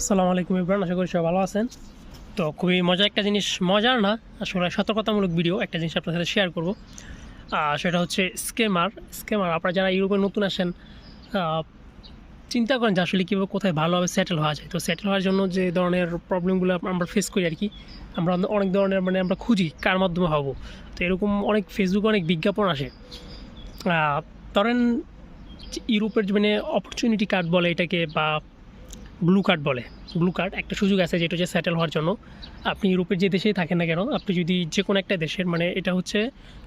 আসসালামু আলাইকুম ইব্রান আশা করি সবাই ভালো আছেন। তো খুবই মজার একটা জিনিস, মজার না, আসলে সতর্কতামূলক ভিডিও একটা জিনিস আপনার সাথে শেয়ার করব। সেটা হচ্ছে স্কেমার স্কেমার আপনারা যারা ইউরোপে নতুন আসেন চিন্তা করেন যে আসলে কীভাবে কোথায় ভালোভাবে সেটেল হওয়া যায়। তো সেটেল হওয়ার জন্য যে ধরনের প্রবলেমগুলো আমরা ফেস করি আর কি, আমরা অনেক ধরনের মানে আমরা খুঁজি কার মাধ্যমে হব। তো এরকম অনেক ফেসবুকে অনেক বিজ্ঞাপন আসে। ধরেন ইউরোপের মানে অপরচুনিটি কার্ড বলে এটাকে বা ব্লু কার্ড বলে। ব্লু কার্ড একটা সুযোগ আছে যেটা হচ্ছে সেটেল হওয়ার জন্য। আপনি ইউরোপের যে দেশেই থাকেন না কেন, আপনি যদি যে কোনো একটা দেশের মানে এটা হচ্ছে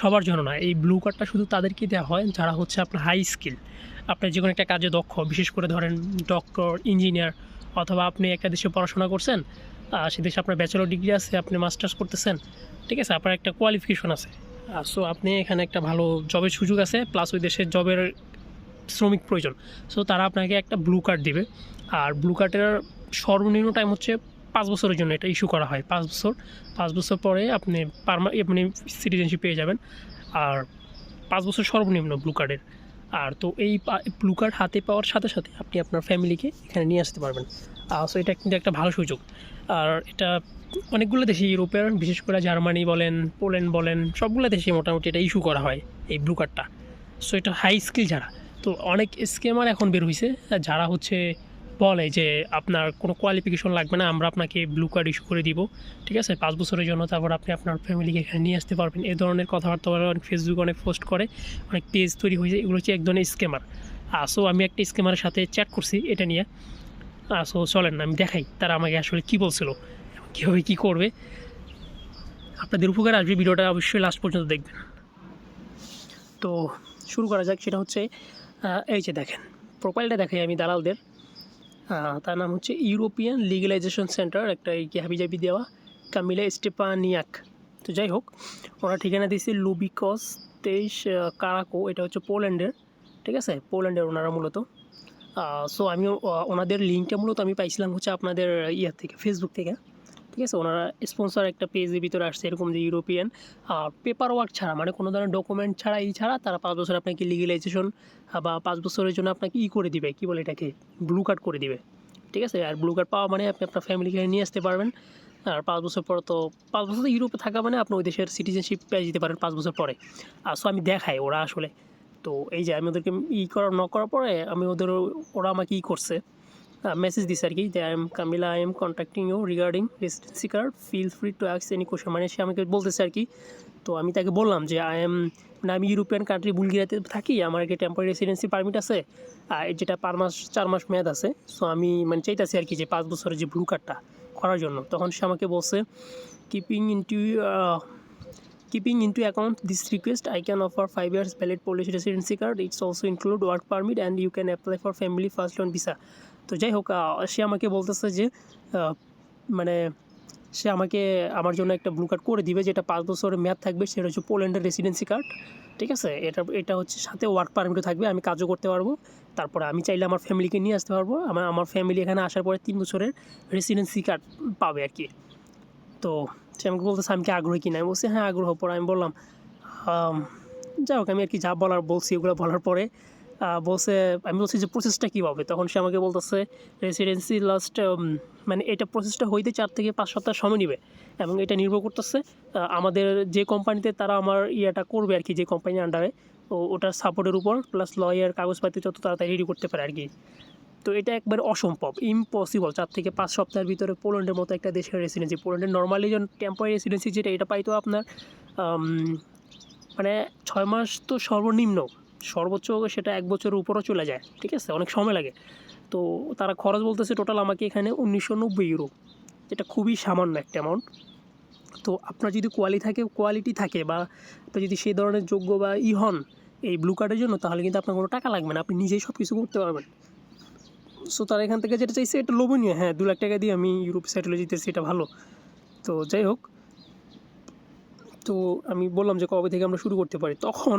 সবার জন্য না। এই ব্লু কার্ডটা শুধু তাদেরকেই দেওয়া হয়, যারা হচ্ছে আপনার হাই স্কিল আপনার যে কোনো একটা কাজে দক্ষ, বিশেষ করে ধরেন ডক্টর ইঞ্জিনিয়ার অথবা আপনি একটা দেশে পড়াশোনা করছেন সে দেশে আপনার ব্যাচেলর ডিগ্রি আছে, আপনি মাস্টার্স করতেছেন, ঠিক আছে? আপনার একটা কোয়ালিফিকেশন আছে। সো আপনি এখানে একটা ভালো জবের সুযোগ আছে প্লাস ওই দেশের জবের শ্রমিক প্রয়োজন। সো তারা আপনাকে একটা ব্লু কার্ড দিবে। আর ব্লু কার্ডের সর্বনিম্ন টাইম হচ্ছে পাঁচ বছরের জন্য এটা ইস্যু করা হয়, পাঁচ বছর। পাঁচ বছর পরে আপনি পারমা আপনি সিটিজেনশিপ পেয়ে যাবেন। আর পাঁচ বছর সর্বনিম্ন ব্লু কার্ডের আর তো এই ব্লু কার্ড হাতে পাওয়ার সাথে সাথে আপনি আপনার ফ্যামিলিকে এখানে নিয়ে আসতে পারবেন। সো এটা কিন্তু একটা ভালো সুযোগ। আর এটা অনেকগুলো দেশে ইউরোপের, বিশেষ করে জার্মানি বলেন, পোল্যান্ড বলেন, সবগুলো দেশে মোটামুটি এটা ইস্যু করা হয় এই ব্লু কার্ডটা সো এটা হাই স্কিল যারা। তো অনেক স্কেমার এখন বের হয়েছে যারা হচ্ছে বলে যে আপনার কোনো কোয়ালিফিকেশন লাগবে না, আমরা আপনাকে ব্লু কার্ড ইস্যু করে দিব, ঠিক আছে? পাঁচ বছরের জন্য তারপর আপনি আপনার ফ্যামিলিকে এখানে নিয়ে আসতে পারবেন। এ ধরনের কথাবার্তা বলে অনেক ফেসবুক অনেক পোস্ট করে, অনেক পেজ তৈরি হয়েছে, এগুলো হচ্ছে এক ধরনের স্কেমার আসো আমি একটা স্কেমারের সাথে চ্যাট করছি এটা নিয়ে। আসো চলেন, আমি দেখাই তারা আমাকে আসলে কী বলছিল কীভাবে কী করবে। আপনাদের উপকার আসবে, ভিডিওটা অবশ্যই লাস্ট পর্যন্ত দেখবেন। তো শুরু করা যাক, সেটা হচ্ছে এই যে দেখেন প্রোফাইলটা দেখাই আমি দালালদের। তার নাম হচ্ছে ইউরোপিয়ান লিগালাইজেশন সেন্টার একটা এই হাবিজাবি দেওয়া, কামিলা স্টেপানিয়াক। তো যাই হোক ওরা ঠিকানা দিয়েছে লুবিকস তেইশ কারাকো, এটা হচ্ছে পোল্যান্ডের, ঠিক আছে? পোল্যান্ডের ওনারা মূলত। সো আমি ওনাদের লিঙ্কটা মূলত আমি পাইছিলাম হচ্ছে আপনাদের ইয়া থেকে ফেসবুক থেকে। ঠিক আছে? ওনারা স্পন্সর একটা পেজের ভিতরে আসছে এরকম যে ইউরোপিয়ান পেপার ওয়ার্ক ছাড়া মানে কোনো ধরনের ডকুমেন্ট ছাড়া, এই ছাড়া তারা পাঁচ বছর আপনাকে লিগেলাইজেশন বা পাঁচ বছরের জন্য আপনাকে ই করে দিবে। কী বলে এটাকে? ব্লু কার্ড করে দিবে। ঠিক আছে? আর ব্লু কার্ড পাওয়া মানে আপনি আপনার ফ্যামিলিকে নিয়ে আসতে পারবেন। আর পাঁচ বছর পর তো, পাঁচ বছর তো ইউরোপে থাকা মানে আপনি ওই দেশের সিটিজেনশিপ পেয়ে যেতে পারেন পাঁচ বছর পরে। আর সো আমি দেখাই ওরা আসলে। তো এই যে আমি ওদেরকে ই করা ন করার পরে আমি ওদের ওরা আমাকে ই করছে। মেসেজ দিছে আর কি যে I am Camila I am contacting you regarding residency card feel free to অ্যাক্স any question মানে সে আমাকে বলতেছে আর কি তো আমি তাকে বললাম যে আই এম মানে আমি ইউরোপিয়ান কান্ট্রি বুলগেরিয়াতে থাকি আমার একটা টেম্পোরারি রেসিডেন্সি পারমিট আছে আর যেটা পার মাস চার মাস মেয়াদ আছে সো আমি মানে চাইতেছি আর কি যে পাঁচ বছরের যে ব্লু কার্ডটা করার জন্য। তখন সে আমাকে বলছে keeping into Keeping into account this request, I can offer 5 years valid Polish residency card It's also include work permit and you can apply for family first on visa. তো যাই হোক সে আমাকে বলতেছে যে মানে সে আমাকে আমার জন্য একটা ব্লু কার্ড করে দিবে, যেটা পাঁচ বছরের মেয়াদ থাকবে, সেটা হচ্ছে পোল্যান্ডের রেসিডেন্সি কার্ড ঠিক আছে? এটা এটা হচ্ছে সাথে ওয়ার্ক পারমিটও থাকবে, আমি কাজও করতে পারব। তারপরে আমি চাইলে আমার ফ্যামিলিকে নিয়ে আসতে পারব। আমার আমার ফ্যামিলি এখানে আসার পরে তিন বছরের রেসিডেন্সি কার্ড পাবে আর কি। তো সে আমাকে বলতেছে, আমি কি আগ্রহী কিনা? আমি বলছি হ্যাঁ আগ্রহ, পরে। আমি বললাম যাই হোক, আমি আর কি যা বলার বলছি, ওগুলো বলার পরে বলছে, আমি বলছি যে প্রসেসটা কী হবে তখন সে আমাকে বলতেছে রেসিডেন্সি লাস্ট মানে এটা প্রসেসটা হইতে চার থেকে পাঁচ সপ্তাহ সময় নেবে এবং এটা নির্ভর করতেছে আমাদের যে কোম্পানিতে তারা আমার ইয়েটা করবে আর কি, যে কোম্পানির আন্ডারে তো ওটার সাপোর্টের উপর প্লাস লয়ার কাগজপাতি যত তাড়াতাড়ি রেডি করতে পারে আর কি। তো এটা একবার অসম্ভব ইম্পসিবল চার থেকে পাঁচ সপ্তাহের ভিতরে পোল্যান্ডের মতো একটা দেশের রেসিডেন্সি পোল্যান্ডের নর্মালি যেন টেম্পোরারি রেসিডেন্সি যেটা, এটা পাইতো আপনার মানে ছয় মাস তো সর্বনিম্ন। সর্বোচ্চ সেটা এক বছরের উপরও চলে যায়, ঠিক আছে? অনেক সময় লাগে। তো তারা খরচ বলতেছে টোটাল আমাকে এখানে উনিশশো নব্বই ইউরো যেটা খুবই সামান্য একটা অ্যামাউন্ট তো আপনার যদি কোয়ালি থাকে কোয়ালিটি থাকে বা আপনি যদি সেই ধরনের যোগ্য বা ই হন এই ব্লু কার্ডের জন্য, তাহলে কিন্তু আপনার কোনো টাকা লাগবে না, আপনি নিজেই সব কিছু করতে পারবেন। সো তারা এখান থেকে যেটা চাইছে, এটা লোভনীয়। হ্যাঁ দু লাখ টাকা দিয়ে আমি ইউরোপ সাইটলে যেতেছি এটা ভালো। তো যাই হোক, তো আমি বললাম যে কবে থেকে আমরা শুরু করতে পারি। তখন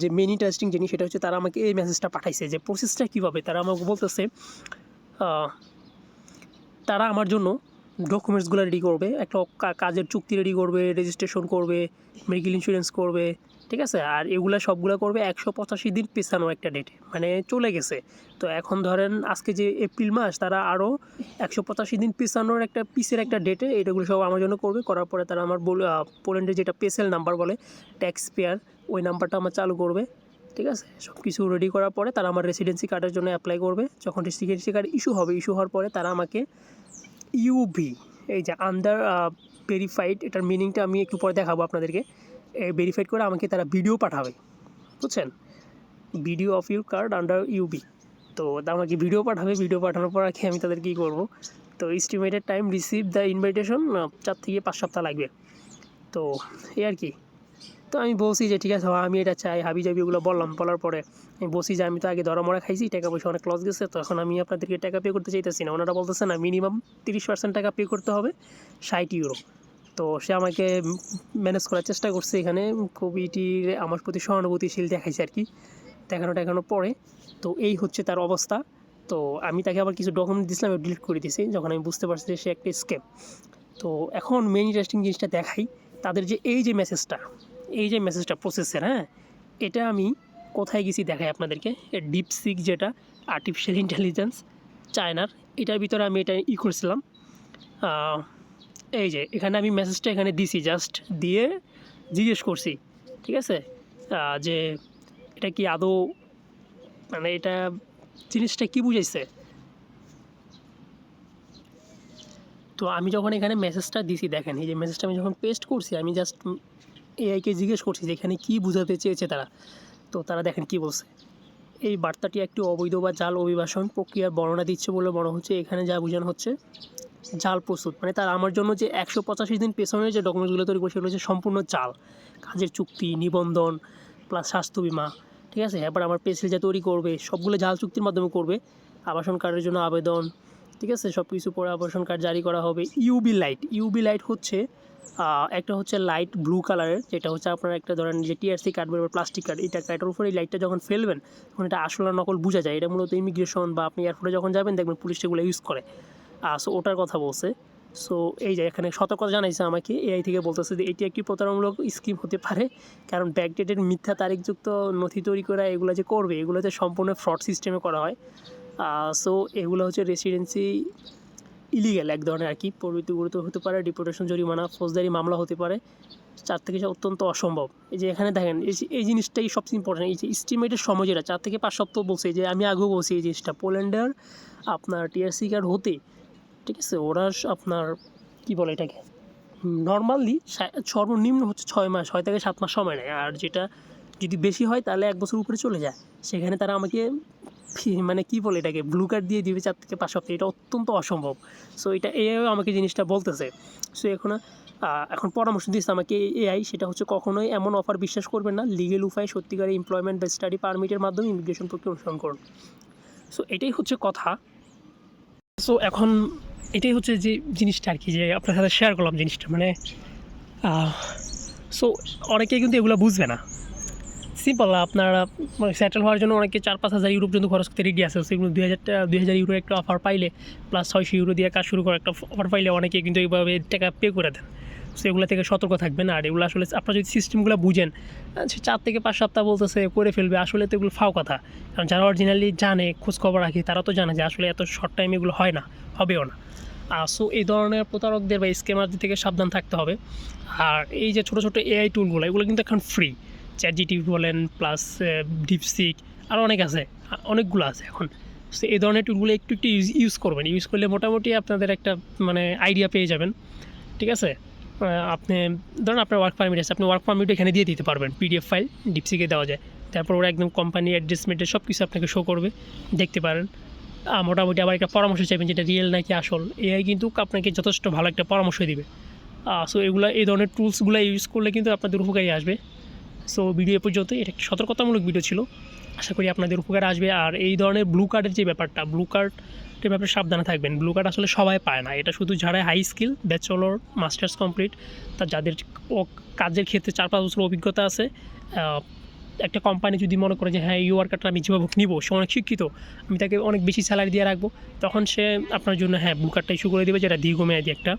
যে মেনি টেস্টিং জিনিস সেটা হচ্ছে তারা আমাকে এই মেসেজটা পাঠাইছে যে প্রসেসটা কীভাবে? তারা আমাকে বলতেছে তারা আমার জন্য ডকুমেন্টসগুলো রেডি করবে, একটা কাজের চুক্তি রেডি করবে রেজিস্ট্রেশন করবে মেডিকেল ইন্স্যুরেন্স করবে ঠিক আছে? আর এগুলো সবগুলো করবে একশো পঁচাশি দিন পেছানো একটা ডেটে মানে চলে গেছে। তো এখন ধরেন আজকে যে এপ্রিল মাস, তারা আরও একশো পঁচাশি দিন পিছানোর একটা পিসের একটা ডেটে এটাগুলো সব আমার জন্য করবে। করার পরে তারা আমার বলে পোল্যান্ডের যেটা পেসেল নাম্বার বলে ট্যাক্স পেয়ার ওই নাম্বারটা আমার চালু করবে। ঠিক আছে? সব কিছু রেডি করার পরে তারা আমার রেসিডেন্সি কার্ডের জন্য অ্যাপ্লাই করবে। যখন রেসিডেন্সি কার্ড ইস্যু হবে ইস্যু হওয়ার পরে তারা আমাকে ইউভি এই যে আন্ডার ভেরিফাইড এটার মিনিংটা আমি একটু পরে দেখাবো আপনাদেরকে। ভেরিফাইড করে আমাকে তারা ভিডিও পাঠাবে। বুঝছেন? Video of your card under UV তো আমাকে ভিডিও পাঠাবে ভিডিও পাঠানোর পর আমি তাদের কী করব? তো estimated time receive the invitation চার থেকে পাঁচ সপ্তাহ লাগবে। তো এই আর কি। তো আমি বলছি যে, ঠিক আছে আমি এটা চাই। হাবি জাবি ওগুলো বললাম, বলার পরে আমি বলছি যে, আমি তো আগে ধরা মরা খাইছি, টাকা পয়সা অনেক লস গেছে, তো এখন আমি আপনাদেরকে টাকা পে করতে চাইতেছি না। ওনারা বলতেছে না মিনিমাম তিরিশ পার্সেন্ট টাকা পে করতে হবে, ষাট ইউরো তো সে আমাকে ম্যানেজ করার চেষ্টা করছে এখানে। খুবইটির আমার প্রতি সহানুভূতিশীল দেখাইছে আর কি দেখানো দেখানোর পরে। তো এই হচ্ছে তার অবস্থা। তো আমি তাকে আবার কিছু ডকুমেন্ট দিয়েছিলাম ডিলিট করে দিয়েছি, যখন আমি বুঝতে পারছি যে সে একটা স্কেপ তো এখন মেন ইন্টারেস্টিং জিনিসটা দেখাই, তাদের যে এই যে মেসেজটা এই যে মেসেজটা প্রসেসের হ্যাঁ? এটা আমি কোথায় গেছি দেখাই আপনাদেরকে। ডিপ ডিপসিক যেটা আর্টিফিশিয়াল ইন্টেলিজেন্স চায়নার এটার ভিতরে আমি এটা ই করছিলাম। এই যে, এখানে আমি মেসেজটা এখানে দিছি জাস্ট দিয়ে জিজ্ঞেস করছি, ঠিক আছে? যে এটা কি আদৌ মানে এটা জিনিসটা কি বুঝাইছে? তো আমি যখন এখানে মেসেজটা দিছি, দেখেন, এই যে মেসেজটা আমি যখন পেস্ট করছি, আমি জাস্ট এআইকে জিজ্ঞেস করছি যে এখানে কী বোঝাতে চেয়েছে তারা? তো তারা দেখেন কি বলছে? এই বার্তাটি একটি অবৈধ বা জাল অভিবাসন প্রক্রিয়ার বর্ণনা দিচ্ছে বলে মনে হচ্ছে, এখানে যা বোঝানো হচ্ছে জাল প্রস্তুত। মানে তার আমার জন্য যে একশো পঁচাশি দিন পেছনের যে ডকুমেন্টসগুলো তৈরি করছে সেগুলো হচ্ছে সম্পূর্ণ জাল কাজের চুক্তি, নিবন্ধন প্লাস স্বাস্থ্য বিমা, ঠিক আছে? এবার আমার পেসিল যা তৈরি করবে, সবগুলো জাল চুক্তির মাধ্যমে করবে। আবাসন কার্ডের জন্য আবেদন, ঠিক আছে? সব কিছু পরে আবাসন কার্ড জারি করা হবে। ইউবি লাইট ইউবি লাইট হচ্ছে একটা হচ্ছে লাইট ব্লু কালারের যেটা হচ্ছে আপনার একটা ধরেন যে টিআরসি কার্ড বেরোবে প্লাস্টিক কার্ড এটা কার্ডের উপরে এই লাইটটা যখন ফেলবেন, তখন এটা আসল নকল বোঝা যায়। এটা মূলত ইমিগ্রেশন বা আপনি এয়ারপোর্টে যখন যাবেন, দেখবেন পুলিশ এগুলো ইউজ করে। সো ওটার কথা বলছে। সো এই যে এখানে সতর্কতা জানাইছে আমাকে, এআই থেকে বলতেছে যে এটি একটি প্রতারণামূলক স্কিম হতে পারে, কারণ ব্যাকডেটেড মিথ্যা তারিখযুক্ত নথি তৈরি করা এগুলো যে করবে এগুলোতে সম্পূর্ণ ফ্রড সিস্টেমে করা হয়। সো এগুলো হচ্ছে রেসিডেন্সি ইলিগেল এক ধরনের আর কি প্রবৃত্তি গুরুত্ব হতে পারে ডিপোর্টেশন জরিমানা, ফৌজদারি মামলা হতে পারে, চার থেকে অত্যন্ত অসম্ভব। এই যে এখানে দেখেন, এই এই জিনিসটাই সবচেয়ে ইম্পর্টেন্ট এই যে স্টিমেটের সময় যেটা, চার থেকে পাঁচ সপ্তাহ বলছে যে আমি আগেও বলছি এই জিনিসটা পোল্যান্ডের আপনার টিআরসি কার্ড হতে ঠিক আছে, ওরা আপনার কি বলে এটাকে? নর্মালি সর্বনিম্ন হচ্ছে ছয় মাস, ছয় থেকে সাত মাস সময় নেয়। আর যেটা যদি বেশি হয়, তাহলে এক বছর উপরে চলে যায়। সেখানে তারা আমাকে মানে কি বলে এটাকে ব্লু কার্ড দিয়ে দিবে চার থেকে পাঁচ সপ্তাহ। এটা অত্যন্ত অসম্ভব। সো এটা এআইও আমাকে জিনিসটা বলতেছে। সো এখন এখন পরামর্শ দিচ্ছে আমাকে এআই। সেটা হচ্ছে কখনোই এমন অফার বিশ্বাস করবেন না। লিগেল উপায়, সত্যিকারের এমপ্লয়মেন্ট বা স্টাডি পারমিটের মাধ্যমে ইমিগ্রেশন প্রক্রিয়া অনুসরণ করুন। সো এটাই হচ্ছে কথা। সো এখন এটাই হচ্ছে যে জিনিসটা আর কি, যে আপনার সাথে শেয়ার করলাম জিনিসটা মানে সো অনেকে কিন্তু এগুলো বুঝবে না। সিম্পল আপনারা সেটেল হওয়ার জন্য অনেকে চার পাঁচ হাজার ইউরো পর্যন্ত খরচ করতে রেডি আছে। সেগুলো দুই হাজারটা দুই হাজার ইউরো একটা অফার পাইলে প্লাস ছয়শো ইউরো দিয়ে কাজ শুরু করে একটা অফার পাইলে অনেকে কিন্তু এইভাবে টাকা পে করে দেন। সো এগুলো থেকে সতর্ক থাকবেন। আর এগুলো আসলে আপনারা যদি সিস্টেমগুলো বুঝেন সে চার থেকে পাঁচ সপ্তাহ বলতেছে, করে ফেলবে, আসলে তো এগুলো ফাও কথা। কারণ যারা অরিজিনালি জানে খোঁজ খবর রাখে, তারা তো জানে যে আসলে এত শর্ট টাইম এগুলো হয় না, হবেও না। সো এই ধরনের প্রতারকদের বা স্কেমারদের থেকে সাবধান থাকতে হবে। আর এই যে ছোটো ছোটো এআই টুলগুলো এগুলো কিন্তু এখন free ChatGPT plus plus DeepSeek আরও অনেক আছে, অনেকগুলো আছে এখন। সো এই ধরনের টুলগুলো একটু একটু ইউজ ইউজ করবেন। ইউজ করলে মোটামুটি আপনাদের একটা মানে আইডিয়া পেয়ে যাবেন। ঠিক আছে? আপনি, ধরুন আপনার ওয়ার্ক পারমিট আছে, আপনি ওয়ার্ক পারমিট এখানে দিয়ে দিতে পারবেন পিডিএফ ফাইল ডিপসিকে দেওয়া যায়। তারপর ওরা একদম কোম্পানি অ্যাড্রেসমেন্টে সব কিছু আপনাকে শো করবে, দেখতে পারেন। মোটামুটি আবার একটা পরামর্শ চাইবেন যেটা রিয়েল নাকি আসল। এআই কিন্তু আপনাকে যথেষ্ট ভালো একটা পরামর্শ দিবে। সো এগুলো, এই ধরনের টুলসগুলো ইউজ করলে কিন্তু আপনাদের উপকারী আসবে। সো ভিডিও এ পর্যন্ত এটা একটি সতর্কতামূলক ভিডিও ছিল। আশা করি আপনাদের উপকার আসবে। আর এই ধরনের ব্লু কার্ডের যে ব্যাপারটা ব্লু কার্ডের ব্যাপারে সাবধানে থাকবেন। ব্লু কার্ড আসলে সবাই পায় না। এটা শুধু যারা high skill bachelor masters complete তা যাদের ও কাজের ক্ষেত্রে চার পাঁচ বছর অভিজ্ঞতা আছে একটা কোম্পানি যদি মনে করে যে হ্যাঁ এই ওয়ার্কারটা আমি যেভাবে নিবো, সে অনেক শিক্ষিত, আমি তাকে অনেক বেশি স্যালারি দিয়ে রাখব, তখন সে আপনার জন্য হ্যাঁ ব্লু কার্ডটা ইস্যু করে দেবে, যেটা দীর্ঘমেয়াদী একটা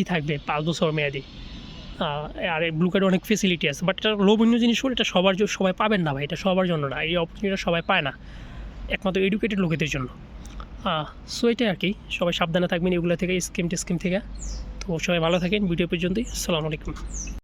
ই থাকবে, পাঁচ বছর মেয়াদি। আর ব্লু কার্ডে অনেক ফেসিলিটি আছে। বাট এটা লোভনীয় জিনিস হলো, এটা সবার জন্য সবাই পাবেন না ভাই, এটা সবার জন্য না। এই অপরচুনিটিটা সবাই পায় না। একমাত্র এডুকেটেড লোকেদের জন্য। সো এটাই আর কি। সবাই সাবধানে থাকবেন এগুলো থেকে স্কিম টিস্কিম থেকে। তো সবাই ভালো থাকেন, ভিডিও পর্যন্তই। আসসালামু আলাইকুম।